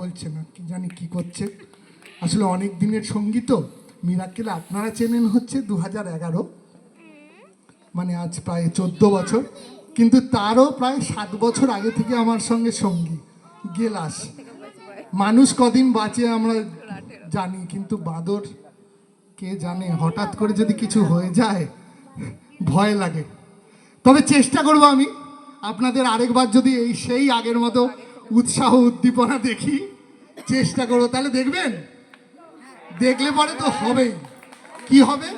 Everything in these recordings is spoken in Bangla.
বলছে, না, কি জানি কি করছে। আসলে অনেক দিনের সঙ্গী তো। মিরাক্কেল আপনারা চেনেন হচ্ছে দু হাজার এগারো? মানে আজ প্রায় চোদ্দ বছর। কিন্তু তারও প্রায় সাত বছর আগে থেকে আমার সঙ্গে সঙ্গী। গেলাস। মানুষ কদিন বাঁচে আমরা জানি, কিন্তু বাঁদর কে জানে? হঠাৎ করে যদি কিছু হয়ে যায়, ভয় লাগে। তবে চেষ্টা করব আমি। আপনাদের আরেকবার যদি এই সেই আগের মতো উৎসাহ উদ্দীপনা দেখি। চেষ্টা করব তাহলে দেখবেন? দেখলে পরে তো হবেই কি হবে?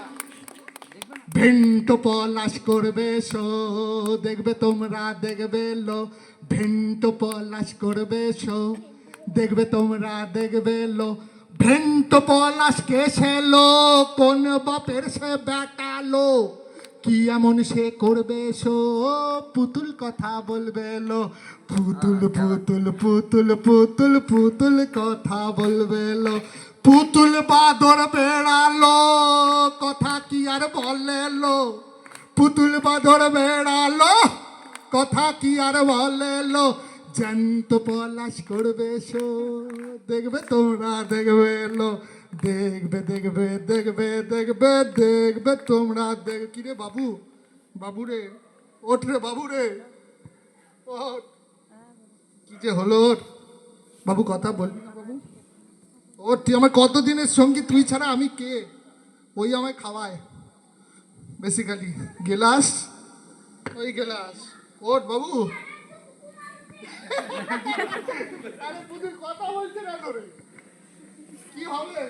ভেন্ট পলাশ করবে শো, দেখবে তোমরা, দেখবে লো। ভেন্ট পলাশ করবে শো, দেখবে তোমরা, দেখবে লো। ভেন্ট পলাশ কে সে লো? কোন বাপের সে বেটালো কি এমন সে করবে? সো পুতুল কথা বলবে লো। পুতুল পুতুল পুতুল পুতুল পুতুল কথা বলবে লো। পুতুল বাদর বেড়ালো কথা কি আর বলে লো? পুতুল বাদর বেড়ালো কথা কি আর বলে লো? জ্যান্ত পলাশ করবে শো দেখবে তোমরা, দেখবে লো। দেখবে দেখবে দেখবে দেখবে দেখবে তোমরা দেখ কি রে বাবু? বাবু রে, ওঠ রে বাবু রে। কি যে হলো ওর? বাবু কথা বলবি না বাবু? ও তুই আমার কতদিনের সঙ্গী? তুই ছাড়া আমি কে? ওই আমায় খাওয়ায়। বেসিক্যালি গেলাস? ওই গেলাস। ওট বাবু। আরে কথা বলছে না করে। কি হবে?